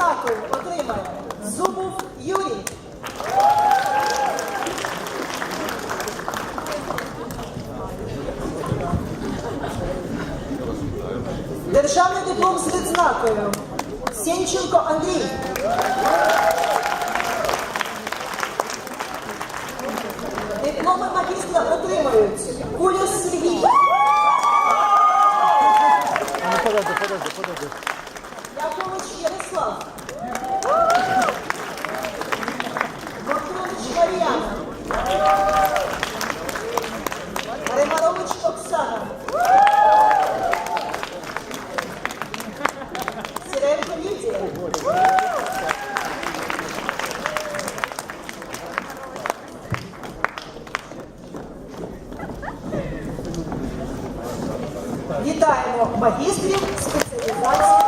відзнаку отримає Зубов Юрій. Державний диплом з відзнакою. Сенченко Андрій. Дипломи магістра отримують Кулюс Сергій. Подожди, подожди, подожди. Якович Ярослав. Мартович Мар'яна. Римарович Оксана. Сиренко Лідія. Вітаємо магістрів спеціальності.